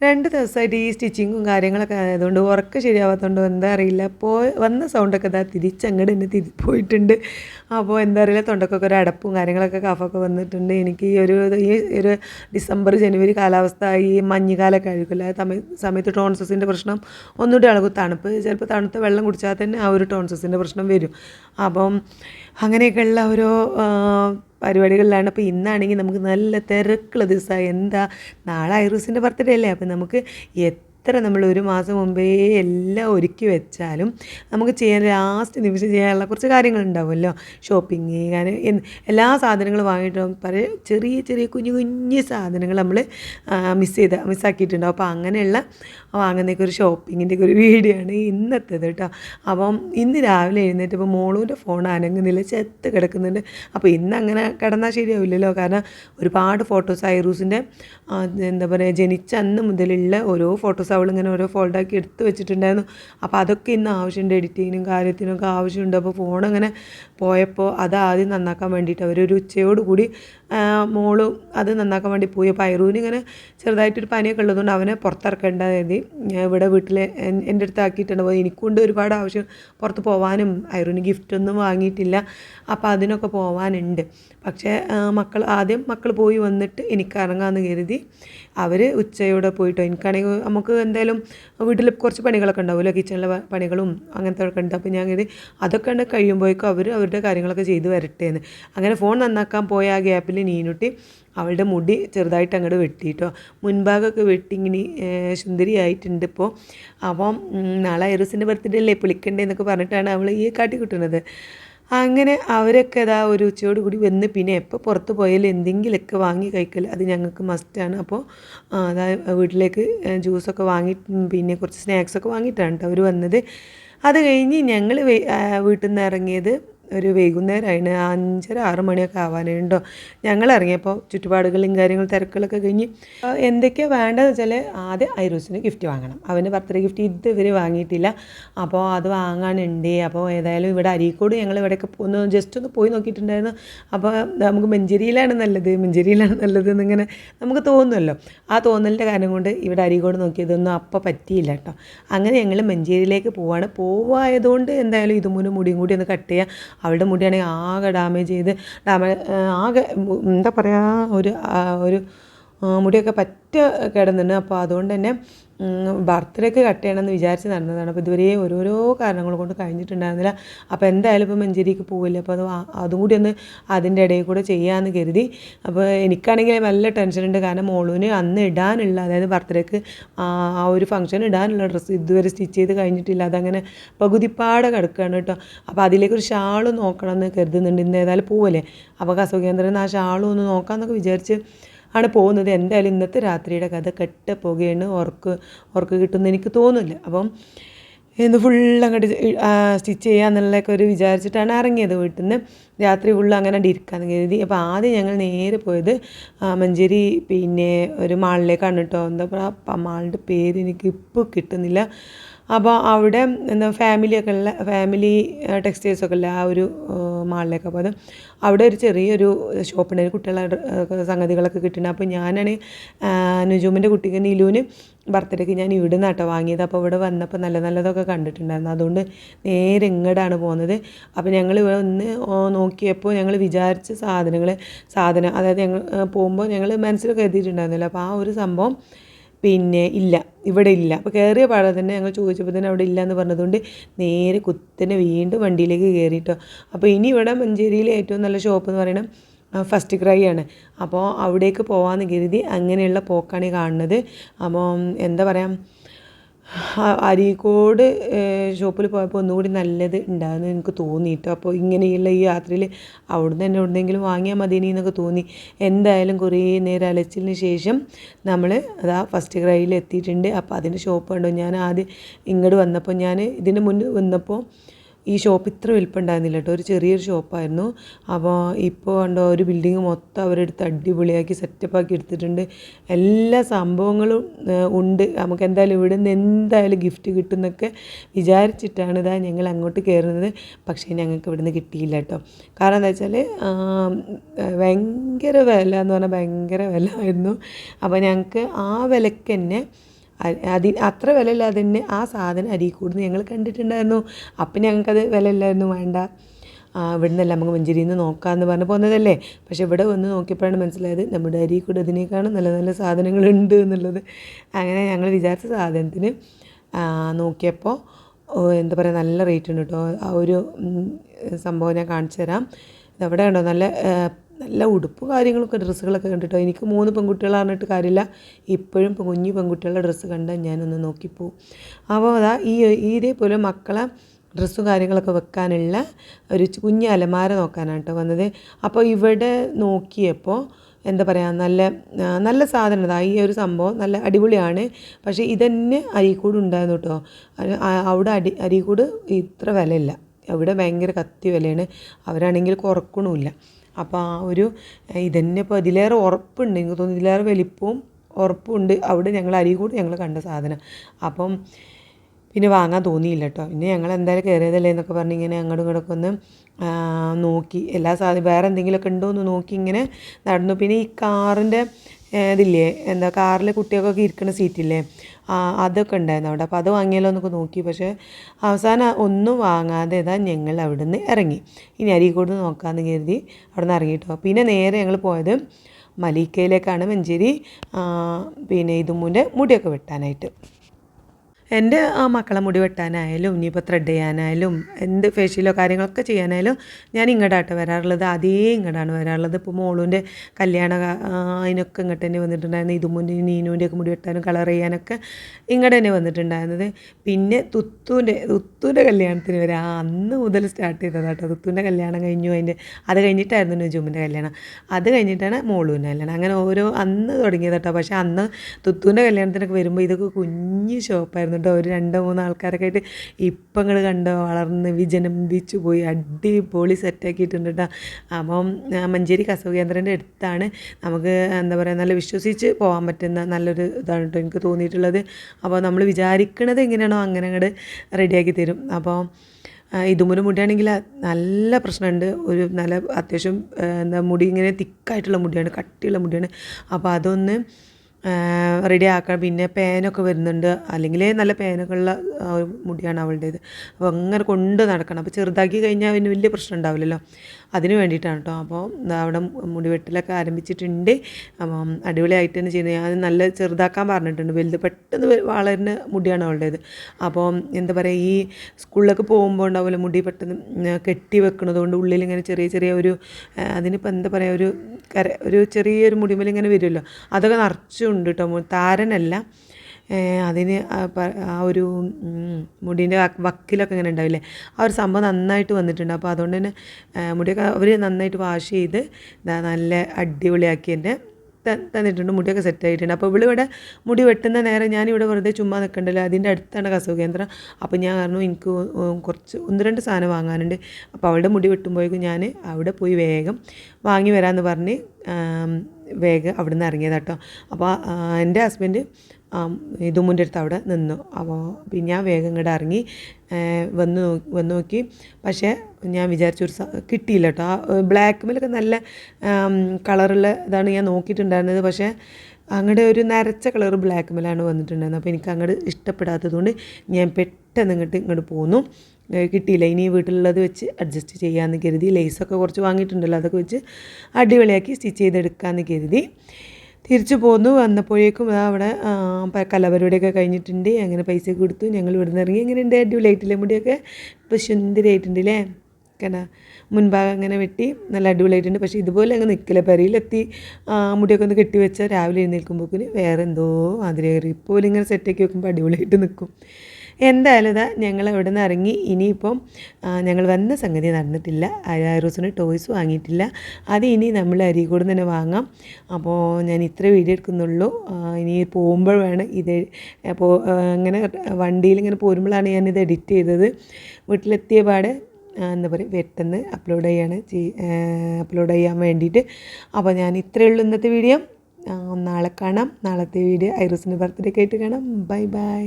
രണ്ട് ദിവസമായിട്ട് ഈ സ്റ്റിച്ചിങ്ങും കാര്യങ്ങളൊക്കെ ആയതുകൊണ്ട് ഉറക്കം ശരിയാവാത്തതുകൊണ്ട് എന്താ അറിയില്ല. പോയി വന്ന സൗണ്ടൊക്കെ ഇതാ തിരിച്ചങ്ങോട്ട് തന്നെ തിരി പോയിട്ടുണ്ട്. അപ്പോൾ എന്താ അറിയില്ല തൊണ്ടക്കൊക്കെ ഒരു അടപ്പും കാര്യങ്ങളൊക്കെ കഫൊക്കെ വന്നിട്ടുണ്ട്. എനിക്ക് ഈ ഒരു ഈ ഒരു ഡിസംബർ ജനുവരി കാലാവസ്ഥ ഈ മഞ്ഞുകാലമൊക്കെ ആയിരിക്കില്ല സമയത്ത് ടോൺസസിന്റെ പ്രശ്നം ഒന്നുകൂടി അളവ് തണുപ്പ് ചിലപ്പോൾ തണുത്ത വെള്ളം കുടിച്ചാൽ തന്നെ ആ ഒരു ടോൺസസിന്റെ പ്രശ്നം വരും. അപ്പം അങ്ങനെയൊക്കെയുള്ള ഓരോ പരിപാടികളിലാണ്. അപ്പോൾ ഇന്നാണെങ്കിൽ നമുക്ക് നല്ല തിരക്കുള്ള ദിവസമായി എന്താ? നാളെ ഐറൂസിന്റെ ബർത്ത്ഡേ അല്ലേ? അപ്പോൾ നമുക്ക് എത്ര നമ്മൾ ഒരു മാസം മുമ്പേ എല്ലാം ഒരുക്കി വെച്ചാലും നമുക്ക് ചെയ്യാൻ ലാസ്റ്റ് നിമിഷം ചെയ്യാനുള്ള കുറച്ച് കാര്യങ്ങളുണ്ടാവുമല്ലോ. ഷോപ്പിംഗ് കാര്യം എല്ലാ സാധനങ്ങളും വാങ്ങിയിട്ടും പല ചെറിയ ചെറിയ കുഞ്ഞു കുഞ്ഞു സാധനങ്ങൾ നമ്മൾ മിസ് ചെയ്ത മിസ്സാക്കിയിട്ടുണ്ടാവും അപ്പോൾ അങ്ങനെയുള്ള വാങ്ങുന്നതൊക്കെ ഒരു ഷോപ്പിങ്ങിന്റെ ഒരു വീഡിയോ ആണ് ഇന്നത്തേത് കേട്ടോ. അപ്പം ഇന്ന് രാവിലെ എഴുന്നേറ്റപ്പോൾ മോളൂന്റെ ഫോൺ അനങ്ങുന്നില്ല ചെത്ത് കിടക്കുന്നുണ്ട്. അപ്പോൾ ഇന്ന് അങ്ങനെ കിടന്നാൽ ശരിയാവില്ലല്ലോ. കാരണം ഒരുപാട് ഫോട്ടോസ് ഐറൂസിന്റെ എന്താ പറയുക ജനിച്ച അന്ന് മുതലുള്ള ഓരോ ഫോട്ടോസ് അവളിങ്ങനെ ഓരോ ഫോൾഡാക്കി എടുത്ത് വെച്ചിട്ടുണ്ടായിരുന്നു. അപ്പോൾ അതൊക്കെ ഇന്ന് ആവശ്യമുണ്ട്. എഡിറ്റിങ്ങിനും കാര്യത്തിനൊക്കെ ആവശ്യമുണ്ട്. അപ്പോൾ ഫോൺ അങ്ങനെ പോയപ്പോൾ അത് ആദ്യം നന്നാക്കാൻ വേണ്ടിയിട്ട് അവരൊരു ഉച്ചയോട് കൂടി മോൾ അത് നന്നാക്കാൻ വേണ്ടി പോയി. അപ്പോൾ ഐറൂന് ഇങ്ങനെ ചെറുതായിട്ടൊരു പനിയൊക്കെ ഉള്ളതുകൊണ്ട് അവനെ പുറത്തിറക്കേണ്ട കരുതി. ഇവിടെ വീട്ടിൽ എന്റെ അടുത്ത് ആക്കിയിട്ടുണ്ട്. അപ്പോൾ എനിക്കൊണ്ട് ഒരുപാട് ആവശ്യം. പുറത്ത് പോകാനും ഗിഫ്റ്റ് ഒന്നും വാങ്ങിയിട്ടില്ല. അപ്പോൾ അതിനൊക്കെ പോകാനുണ്ട് പക്ഷേ മക്കൾ ആദ്യം മക്കൾ പോയി വന്നിട്ട് എനിക്ക് ഇറങ്ങാമെന്ന് കരുതി. അവർ ഉച്ചയോടെ പോയിട്ടോ. എനിക്കാണെങ്കിൽ നമുക്ക് എന്തായാലും വീട്ടിൽ കുറച്ച് പണികളൊക്കെ ഉണ്ടാവുമല്ലോ കിച്ചണിലെ പണികളും അങ്ങനത്തെ ഒക്കെ ഉണ്ട്. അപ്പോൾ ഞാൻ കരുതി അതൊക്കെ കഴിയുമ്പോഴേക്കും അവർ അവരുടെ കാര്യങ്ങളൊക്കെ ചെയ്ത് വരട്ടെ എന്ന് അങ്ങനെ ഫോൺ നന്നാക്കാൻ പോയ ആ ഗ്യാപ്പിൽ നീനുട്ടി അവളുടെ മുടി ചെറുതായിട്ട് അങ്ങോട്ട് വെട്ടിയിട്ടോ മുൻഭാഗമൊക്കെ വെട്ടി ഇങ്ങനെ സുന്ദരിയായിട്ടുണ്ട് ഇപ്പോൾ അപ്പം നാളെ ഐറസിന്റെ ബർത്ത്ഡേ അല്ലേ പുളിക്കണ്ടേ എന്നൊക്കെ പറഞ്ഞിട്ടാണ് അവൾ ഈ കാട്ടി കിട്ടുന്നത്. അങ്ങനെ അവരൊക്കെ അതാ ഒരു ഉച്ചയോട് കൂടി വന്ന് പിന്നെ എപ്പോൾ പുറത്ത് പോയാലും എന്തെങ്കിലുമൊക്കെ വാങ്ങി കഴിക്കൽ അത് ഞങ്ങൾക്ക് മസ്റ്റാണ് അപ്പോൾ അതാ വീട്ടിലേക്ക് ജ്യൂസൊക്കെ വാങ്ങി പിന്നെ കുറച്ച് സ്നാക്സൊക്കെ വാങ്ങിയിട്ടാണ് കേട്ടോ അവർ വന്നത്. അത് കഴിഞ്ഞ് ഞങ്ങൾ വീട്ടിൽ നിന്ന് ഇറങ്ങിയത് ഒരു വൈകുന്നേരമാണ് അഞ്ചര ആറ് മണിയൊക്കെ ആവാനുണ്ടോ ഞങ്ങൾ ഇറങ്ങിയപ്പോൾ ചുറ്റുപാടുകളും കാര്യങ്ങൾ തിരക്കുകളൊക്കെ കഴിഞ്ഞ് എന്തൊക്കെയാണ് വേണ്ടതെന്ന് വെച്ചാൽ ആദ്യം ഐറൂസിന് ഗിഫ്റ്റ് വാങ്ങണം. അവന് ബർത്ത്ഡേ ഗിഫ്റ്റ് ഇതുവരെ വാങ്ങിയിട്ടില്ല. അപ്പോൾ അത് വാങ്ങാനുണ്ട്. അപ്പോൾ ഏതായാലും ഇവിടെ അരീക്കോട് ഞങ്ങൾ ഇവിടെയൊക്കെ ഒന്ന് ജസ്റ്റ് ഒന്ന് പോയി നോക്കിയിട്ടുണ്ടായിരുന്നു. അപ്പോൾ നമുക്ക് മഞ്ചേരിയിലാണ് നല്ലത് മഞ്ചേരിയിലാണ് നല്ലത് എന്നിങ്ങനെ നമുക്ക് തോന്നുമല്ലോ. ആ തോന്നലിന്റെ കാരണം കൊണ്ട് ഇവിടെ അരീക്കോട് നോക്കിയതൊന്നും അപ്പോൾ പറ്റിയില്ല കേട്ടോ. അങ്ങനെ ഞങ്ങൾ മഞ്ചേരിയിലേക്ക് പോവാണ്. പോവായതുകൊണ്ട് എന്തായാലും ഇതുമൂലം മുടിയും കൂടി ഒന്ന് കട്ട് ചെയ്യുക അവളുടെ മുടിയാണെങ്കിൽ ആകെ ഡാമേജ് ചെയ്ത് ഡാമേ ആകെ എന്താ പറയുക ഒരു ഒരു മുടിയൊക്കെ പറ്റ കിടന്നുണ്ട് അപ്പോൾ അതുകൊണ്ട് തന്നെ ബർത്ത്ഡേക്ക് കട്ട് ചെയ്യണമെന്ന് വിചാരിച്ച് നടന്നതാണ്. അപ്പോൾ ഇതുവരെ ഓരോരോ കാരണങ്ങൾ കൊണ്ട് കഴിഞ്ഞിട്ടുണ്ടായിരുന്നില്ല. അപ്പോൾ എന്തായാലും ഇപ്പോൾ മഞ്ചേരിക്ക് പോവില്ല? അപ്പോൾ അത് അതും കൂടി ഒന്ന് അതിന്റെ ഇടയിൽ കൂടെ ചെയ്യാമെന്ന് കരുതി. അപ്പോൾ എനിക്കാണെങ്കിൽ നല്ല ടെൻഷനുണ്ട് കാരണം മോളൂന് അന്ന് ഇടാനുള്ള അതായത് ബർത്ത്ഡേക്ക് ആ ഒരു ഫംഗ്ഷൻ ഇടാനുള്ള ഡ്രസ്സ് ഇതുവരെ സ്റ്റിച്ച് ചെയ്ത് കഴിഞ്ഞിട്ടില്ല. അതങ്ങനെ പകുതിപ്പാടെ കിടക്കുകയാണ് കേട്ടോ. അപ്പോൾ അതിലേക്ക് ഒരു ഷാൾ നോക്കണം എന്ന് കരുതുന്നുണ്ട്. ഇന്ന് ഏതായാലും പോവല്ലേ? അപ്പോൾ കസുകേന്ദ്രൻ ആ ഷാളും ഒന്ന് നോക്കാമെന്നൊക്കെ വിചാരിച്ച് ആണ് പോകുന്നത്. എന്തായാലും ഇന്നത്തെ രാത്രിയുടെ കഥ കെട്ട പോകുകയാണ്. ഉറക്ക് ഉറക്ക് കിട്ടുമെന്ന് എനിക്ക് തോന്നുന്നില്ല. അപ്പം ഇന്ന് ഫുൾ അങ്ങോട്ട് സ്റ്റിച്ച് ചെയ്യാന്നുള്ളതൊക്കെ ഒരു വിചാരിച്ചിട്ടാണ് ഇറങ്ങിയത് വീട്ടിൽ നിന്ന് രാത്രി ഫുള്ള് അങ്ങനെ ഇരിക്കാന്ന് കരുതി. അപ്പോൾ ആദ്യം ഞങ്ങൾ നേരെ പോയത് മഞ്ചേരി പിന്നെ ഒരു മാളിലേക്കാണ് കേട്ടോ. എന്താ പറയുക മാളിന്റെ പേര് എനിക്ക് ഇപ്പോൾ കിട്ടുന്നില്ല. അപ്പോൾ അവിടെ എന്താ ഫാമിലിയൊക്കെ ഉള്ള ഫാമിലി ടെക്സ്റ്റൈൽസൊക്കെ ഉള്ള ആ ഒരു മാളിലേക്ക് അപ്പോൾ അത് അവിടെ ഒരു ചെറിയൊരു ഷോപ്പുണ്ട്. കുട്ടികളുടെ സംഗതികളൊക്കെ കിട്ടുന്നത് അപ്പോൾ ഞാനാണ് നുജൂമിന്റെ കുട്ടിക്ക് നിലുവിന് ബർത്ത്ഡേക്ക് ഞാൻ ഇവിടെ നിന്നാട്ടോ വാങ്ങിയത്. അപ്പോൾ ഇവിടെ വന്നപ്പോൾ നല്ല നല്ലതൊക്കെ കണ്ടിട്ടുണ്ടായിരുന്നു. അതുകൊണ്ട് നേരെ ഇങ്ങോട്ടാണ് പോകുന്നത് അപ്പോൾ ഞങ്ങൾ ഇവിടെ ഒന്ന് നോക്കിയപ്പോൾ ഞങ്ങൾ വിചാരിച്ച സാധനങ്ങൾ സാധനം അതായത് ഞങ്ങൾ പോകുമ്പോൾ ഞങ്ങൾ മനസ്സിലൊക്കെ എഴുതിയിട്ടുണ്ടായിരുന്നില്ല അപ്പോൾ ആ ഒരു സംഭവം പിന്നെ ഇല്ല ഇവിടെ ഇല്ല. അപ്പോൾ കയറിയ പാടെ തന്നെ ഞങ്ങൾ ചോദിച്ചപ്പോൾ തന്നെ അവിടെ ഇല്ല എന്ന് പറഞ്ഞതുകൊണ്ട് നേരെ കുത്തനെ വീണ്ടും വണ്ടിയിലേക്ക് കയറിയിട്ടോ അപ്പോൾ ഇനി ഇവിടെ മഞ്ചേരിയിലെ ഏറ്റവും നല്ല ഷോപ്പ് എന്ന് പറയുന്നത് ഫസ്റ്റ് ക്രൈ ആണ്. അപ്പോൾ അവിടേക്ക് പോകാമെന്ന് കരുതി അങ്ങനെയുള്ള പോക്കാണ് കാണുന്നത്. അപ്പോൾ എന്താ പറയുക അരീക്കോട് ഷോപ്പിൽ പോയപ്പോൾ ഒന്നുകൂടി നല്ലത് ഉണ്ടാകുമെന്ന് എനിക്ക് തോന്നി കേട്ടോ അപ്പോൾ ഇങ്ങനെയുള്ള ഈ യാത്രയിൽ അവിടുന്ന് തന്നെ എവിടുന്നെങ്കിലും വാങ്ങിയാൽ മതിനി എന്നൊക്കെ തോന്നി. എന്തായാലും കുറേ നേരം അലച്ചതിന് ശേഷം നമ്മൾ അതാ ഫസ്റ്റ് ക്രൈയിൽ എത്തിയിട്ടുണ്ട് അപ്പോൾ അതിന്റെ ഷോപ്പ് കണ്ടോ? ഞാൻ ആദ്യം ഇങ്ങോട്ട് വന്നപ്പോൾ ഞാൻ ഇതിന് മുന്നേ വന്നപ്പോൾ ഈ ഷോപ്പ് ഇത്ര വലിപ്പമുണ്ടായിരുന്നില്ല കേട്ടോ. ഒരു ചെറിയൊരു ഷോപ്പായിരുന്നു. അപ്പോൾ ഇപ്പോൾ കണ്ടോ ഒരു ബിൽഡിങ് മൊത്തം അവരെടുത്ത് അടിപൊളിയാക്കി സെറ്റപ്പാക്കി എടുത്തിട്ടുണ്ട്. എല്ലാ സംഭവങ്ങളും ഉണ്ട്. നമുക്ക് എന്തായാലും ഇവിടെ നിന്ന് എന്തായാലും ഗിഫ്റ്റ് കിട്ടുമെന്നൊക്കെ വിചാരിച്ചിട്ടാണ് ഇതാ ഞങ്ങൾ അങ്ങോട്ട് കയറുന്നത്. പക്ഷേ ഞങ്ങൾക്ക് ഇവിടെ നിന്ന് കിട്ടിയില്ല കേട്ടോ. കാരണം എന്താ വെച്ചാൽ ഭയങ്കര വില എന്ന് പറഞ്ഞാൽ ഭയങ്കര വില ആയിരുന്നു അപ്പോൾ ഞങ്ങൾക്ക് ആ വിലക്ക് തന്നെ അതിന് അത്ര വിലയില്ലാതെ തന്നെ ആ സാധനം അരീക്കോട് ഞങ്ങൾ കണ്ടിട്ടുണ്ടായിരുന്നു. അപ്പം ഞങ്ങൾക്കത് വിലയില്ലായിരുന്നു. വേണ്ട. ആ, ഇവിടെ നിന്നല്ല നമുക്ക് മഞ്ചേരിയിൽ നിന്ന് നോക്കാമെന്ന് പറഞ്ഞ് പോകുന്നതല്ലേ പക്ഷേ ഇവിടെ വന്ന് നോക്കിയപ്പോഴാണ് മനസ്സിലായത് നമ്മുടെ അരി കൂടെ ഇതിനേക്കാളും നല്ല നല്ല സാധനങ്ങളുണ്ട് എന്നുള്ളത്. അങ്ങനെ ഞങ്ങൾ വിചാരിച്ച സാധനത്തിന് നോക്കിയപ്പോൾ എന്താ പറയുക നല്ല റേറ്റ് ഉണ്ട് കേട്ടോ. ആ ഒരു സംഭവം ഞാൻ കാണിച്ചു തരാം ഇതവിടെ ഉണ്ടോ നല്ല നല്ല ഉടുപ്പ് കാര്യങ്ങളൊക്കെ ഡ്രസ്സുകളൊക്കെ കണ്ടിട്ടോ? എനിക്ക് മൂന്ന് പെൺകുട്ടികൾ പറഞ്ഞിട്ട് കാര്യമില്ല. ഇപ്പോഴും ഇപ്പം കുഞ്ഞു പെൺകുട്ടികളുടെ ഡ്രസ്സ് കണ്ടാൽ ഞാനൊന്ന് നോക്കിപ്പോവും അപ്പോൾ അതാ ഈ ഇതേപോലെ മക്കളെ ഡ്രസ്സും കാര്യങ്ങളൊക്കെ വെക്കാനുള്ള ഒരു കുഞ്ഞ് അലമാര നോക്കാനാണ് കേട്ടോ വന്നത്. അപ്പോൾ ഇവിടെ നോക്കിയപ്പോൾ എന്താ പറയുക നല്ല നല്ല സാധനം ഇതാ. ഈ ഒരു സംഭവം നല്ല അടിപൊളിയാണ്. പക്ഷേ ഇതന്നെ അരിക്കൂട് ഉണ്ടായിരുന്നു കേട്ടോ അവിടെ അടി അരിക്കൂട് ഇത്ര വിലയില്ല. അവിടെ ഭയങ്കര കത്തി വിലയാണ്. അവരാണെങ്കിൽ കുറക്കണമില്ല അപ്പോൾ ആ ഒരു ഇതന്നെ ഇപ്പോൾ ഇതിലേറെ ഉറപ്പുണ്ട്. എനിക്ക് തോന്നുന്നു ഇതിലേറെ വലിപ്പവും ഉറപ്പുണ്ട്. അവിടെ ഞങ്ങൾ അരീക്കൂട് ഞങ്ങൾ കണ്ട സാധനം. അപ്പം പിന്നെ വാങ്ങാൻ തോന്നിയില്ല കേട്ടോ പിന്നെ ഞങ്ങൾ എന്തായാലും കയറിയതല്ലേ എന്നൊക്കെ പറഞ്ഞ് ഇങ്ങനെ അങ്ങോട്ടും ഇങ്ങോട്ടൊക്കെ ഒന്ന് നോക്കി. എല്ലാ സാധനം വേറെ എന്തെങ്കിലുമൊക്കെ ഉണ്ടോ എന്ന് നോക്കി ഇങ്ങനെ നടന്നു. പിന്നെ ഈ കാറിന്റെ ഇതില്ലേ? എന്താ കാറിൽ കുട്ടികൾക്കൊക്കെ ഇരിക്കുന്ന സീറ്റില്ലേ? അതൊക്കെ ഉണ്ടായിരുന്നു അവിടെ. അപ്പോൾ അത് വാങ്ങിയാലോ എന്നൊക്കെ നോക്കി. പക്ഷേ അവസാനം ഒന്നും വാങ്ങാതെ ഇതാ ഞങ്ങൾ അവിടെ നിന്ന് ഇറങ്ങി. ഇനി അരീക്കോട് നോക്കാമെന്ന് കരുതി അവിടെ നിന്ന് ഇറങ്ങിയിട്ടോ പിന്നെ നേരെ ഞങ്ങൾ പോയത് മലീക്കയിലേക്കാണ് മഞ്ചേരി പിന്നെ ഇതുമുന്റെ മുടിയൊക്കെ വെട്ടാനായിട്ട്. എന്റെ ആ മക്കളെ മുടി വെട്ടാനായാലും ഇനിയിപ്പോൾ ത്രെഡ് ചെയ്യാനായാലും എന്ത് ഫേഷ്യലോ കാര്യങ്ങളൊക്കെ ചെയ്യാനായാലും ഞാൻ ഇങ്ങോട്ടാട്ട് വരാറുള്ളത്. അതേ ഇങ്ങോട്ടാണ് വരാറുള്ളത്. ഇപ്പോൾ മോളൂന്റെ കല്യാണ അതിനൊക്കെ ഇങ്ങോട്ട് തന്നെ വന്നിട്ടുണ്ടായിരുന്നു. ഇതുമുന്റെ നീനുവിന്റെ ഒക്കെ മുടി വെട്ടാനും കളർ ചെയ്യാനൊക്കെ ഇങ്ങോട്ട് തന്നെ വന്നിട്ടുണ്ടായിരുന്നത്. പിന്നെ തുത്തുവിന്റെ തുത്തുവിന്റെ കല്യാണത്തിന് വരെ ആ അന്ന് മുതൽ സ്റ്റാർട്ട് ചെയ്തതാട്ടോ. തുത്തുവിന്റെ കല്യാണം കഴിഞ്ഞു അതിന്റെ അത് കഴിഞ്ഞിട്ടായിരുന്നു നുജുമിന്റെ കല്യാണം. അത് കഴിഞ്ഞിട്ടാണ് മോളൂന്റെ കല്യാണം. അങ്ങനെ ഓരോ അന്ന് തുടങ്ങിയതാട്ടോ. പക്ഷേ അന്ന് തുത്തുവിന്റെ കല്യാണത്തിനൊക്കെ വരുമ്പോൾ ഇതൊക്കെ കുഞ്ഞ് ഷോപ്പായിരുന്നു കേട്ടോ ഒരു രണ്ടോ മൂന്നോ ആൾക്കാരൊക്കെ ആയിട്ട് ഇപ്പം ഇങ്ങോട്ട് കണ്ടോ? വളർന്ന് വിജനംബിച്ചു പോയി. അടിപൊളി സെറ്റാക്കിയിട്ടുണ്ട് കേട്ടോ അപ്പം മഞ്ചേരി കസവ് കേന്ദ്രന്റെ അടുത്താണ് നമുക്ക് എന്താ പറയുക നല്ല വിശ്വസിച്ച് പോകാൻ പറ്റുന്ന നല്ലൊരു ഇതാണ് കേട്ടോ എനിക്ക് തോന്നിയിട്ടുള്ളത്. അപ്പോൾ നമ്മൾ വിചാരിക്കണത് എങ്ങനെയാണോ അങ്ങനെ അങ്ങോട്ട് റെഡിയാക്കി തരും. അപ്പോൾ ഇതുമൂലം മുടിയാണെങ്കിൽ നല്ല പ്രശ്നമുണ്ട് ഒരു നല്ല അത്യാവശ്യം എന്താ മുടി ഇങ്ങനെ തിക്കായിട്ടുള്ള മുടിയാണ് കട്ടിയുള്ള മുടിയാണ്. അപ്പോൾ അതൊന്ന് റെഡി ആക്കാൻ പിന്നെ പേനൊക്കെ വരുന്നുണ്ട്. അല്ലെങ്കിൽ നല്ല പേനൊക്കെ ഉള്ള ഒരു മുടിയാണ് അവളുടേത്. അപ്പോൾ അങ്ങനെ കൊണ്ട് നടക്കണം. അപ്പോൾ ചെറുതാക്കി കഴിഞ്ഞാൽ പിന്നെ വലിയ പ്രശ്നം ഉണ്ടാവില്ലല്ലോ. അതിന് വേണ്ടിയിട്ടാണ് കേട്ടോ. അപ്പോൾ അവിടെ മുടിവെട്ടിലൊക്കെ ആരംഭിച്ചിട്ടുണ്ട്. അപ്പം അടിപൊളിയായിട്ട് തന്നെ ചെയ്യുന്നത് ഞാൻ നല്ല ചെറുതാക്കാൻ പറഞ്ഞിട്ടുണ്ട്. വലുത് പെട്ടെന്ന് വളരുന്ന മുടിയാണ് അവളുടേത്. അപ്പോൾ എന്താ പറയുക ഈ സ്കൂളിലൊക്കെ പോകുമ്പോൾ ഉണ്ടാവില്ല മുടി പെട്ടെന്ന് കെട്ടി വെക്കുന്നത് കൊണ്ട് ഉള്ളിൽ ഇങ്ങനെ ചെറിയ ചെറിയ ഒരു അതിനിപ്പോൾ എന്താ പറയുക ഒരു കര ഒരു ചെറിയൊരു മുടിമലിങ്ങനെ വരുമല്ലോ. അതൊക്കെ നിറച്ചുണ്ട് കേട്ടോ. താരനല്ല. അതിന് ആ ഒരു മുടീന്റെ വക്കിലൊക്കെ ഇങ്ങനെ ഉണ്ടാവില്ലേ? ആ ഒരു സംഭവം നന്നായിട്ട് വന്നിട്ടുണ്ട്. അപ്പോൾ അതുകൊണ്ട് തന്നെ മുടിയൊക്കെ അവർ നന്നായിട്ട് വാഷ് ചെയ്ത് നല്ല അടിപൊളിയാക്കി എന്റെ തന്നിട്ടുണ്ട്. മുടിയൊക്കെ സെറ്റ് ആയിട്ടുണ്ട്. അപ്പോൾ ഇവിടെ മുടി വെട്ടുന്ന നേരം ഞാനിവിടെ വെറുതെ ചുമ്മാ നിൽക്കണ്ടല്ലോ അതിന്റെ അടുത്താണ് കസവ് കേന്ദ്രം അപ്പോൾ ഞാൻ പറഞ്ഞു എനിക്ക് കുറച്ച് ഒന്ന് രണ്ട് സാധനം വാങ്ങാനുണ്ട്. അപ്പോൾ അവളുടെ മുടി വെട്ടുമ്പോഴേക്കും ഞാൻ അവിടെ പോയി വേഗം വാങ്ങി വരാമെന്ന് പറഞ്ഞ് വേഗം അവിടെ നിന്ന് ഇറങ്ങിയതാട്ടോ അപ്പോൾ എന്റെ ഹസ്ബൻഡ് ഇതുമുന്റെ അടുത്ത് അവിടെ നിന്നു. അപ്പോൾ പിന്നെ ഞാൻ വേഗം ഇങ്ങോട്ട് ഇറങ്ങി വന്ന് നോക്കി വന്ന് നോക്കി. പക്ഷേ ഞാൻ വിചാരിച്ചൊരു കിട്ടിയില്ല കേട്ടോ. ആ ബ്ലാക്ക് നല്ല കളറുള്ള ഇതാണ് ഞാൻ നോക്കിയിട്ടുണ്ടായിരുന്നത്. പക്ഷേ അങ്ങടെ ഒരു നരച്ച കളർ ബ്ലാക്ക് മെയിലാണ് വന്നിട്ടുണ്ടായിരുന്നത്. അപ്പോൾ എനിക്ക് അങ്ങോട്ട് ഇഷ്ടപ്പെടാത്തതുകൊണ്ട് ഞാൻ പെട്ടെന്ന് ഇങ്ങോട്ട് ഇങ്ങോട്ട് പോന്നു. കിട്ടിയില്ല. ഇനി വീട്ടിലുള്ളത് വെച്ച് അഡ്ജസ്റ്റ് ചെയ്യാമെന്ന് കരുതി. ലേസൊക്കെ കുറച്ച് വാങ്ങിയിട്ടുണ്ടല്ലോ അതൊക്കെ വെച്ച് അടിപൊളിയാക്കി സ്റ്റിച്ച് ചെയ്തെടുക്കാമെന്ന് കരുതി. തിരിച്ചു പോന്നു. വന്നപ്പോഴേക്കും അവിടെ കലവരോടെയൊക്കെ കഴിഞ്ഞിട്ടുണ്ട്. അങ്ങനെ പൈസ കൊടുത്തു. ഞങ്ങൾ ഇവിടെ നിന്ന് ഇറങ്ങി. എങ്ങനെയുണ്ട്? അടിപൊളിയായിട്ടില്ലേ മുടിയൊക്കെ? ഇപ്പോൾ സുന്ദരിയായിട്ടുണ്ട് അല്ലേ കാരണം മുൻഭാഗം അങ്ങനെ വെട്ടി. നല്ല അടിപൊളിയായിട്ടുണ്ട് പക്ഷേ ഇതുപോലെ അങ്ങ് നിൽക്കില്ല. പെരയിലെത്തി മുടിയൊക്കെ ഒന്ന് കെട്ടി വെച്ചാൽ രാവിലെ എഴുന്നേൽക്കുമ്പോഴേക്കും വേറെ എന്തോ മാതിരി കയറി ഇപ്പോൾ ഇങ്ങനെ സെറ്റാക്കി വെക്കുമ്പോൾ അടിപൊളിയായിട്ട് നിൽക്കും എന്തായാലും ഇതാ ഞങ്ങൾ ഇവിടെ നിന്ന് ഇറങ്ങി. ഇനിയിപ്പം ഞങ്ങൾ വന്ന സംഗതി നടന്നിട്ടില്ല. ഐറൂസിന് ടോയ്സ് വാങ്ങിയിട്ടില്ല. അത് ഇനി നമ്മൾ അരീക്കോട് തന്നെ വാങ്ങാം. അപ്പോൾ ഞാൻ ഇത്ര വീഡിയോ എടുക്കുന്നുള്ളൂ. ഇനി പോകുമ്പോൾ വേണം ഇത് അപ്പോൾ അങ്ങനെ വണ്ടിയിൽ ഇങ്ങനെ പോരുമ്പോഴാണ് ഞാനിത് എഡിറ്റ് ചെയ്തത്. വീട്ടിലെത്തിയ പാടെ എന്താ പറയുക പെട്ടെന്ന് അപ്ലോഡ് ചെയ്യാണ് അപ്ലോഡ് ചെയ്യാൻ വേണ്ടിയിട്ട്. അപ്പോൾ ഞാൻ ഇത്രയേ ഉള്ളൂ ഇന്നത്തെ വീഡിയോ. നാളെ കാണാം. നാളത്തെ വീഡിയോ ഐറസിന്റെ ബർത്ത്ഡേ ഒക്കെ കാണാം. Bye bye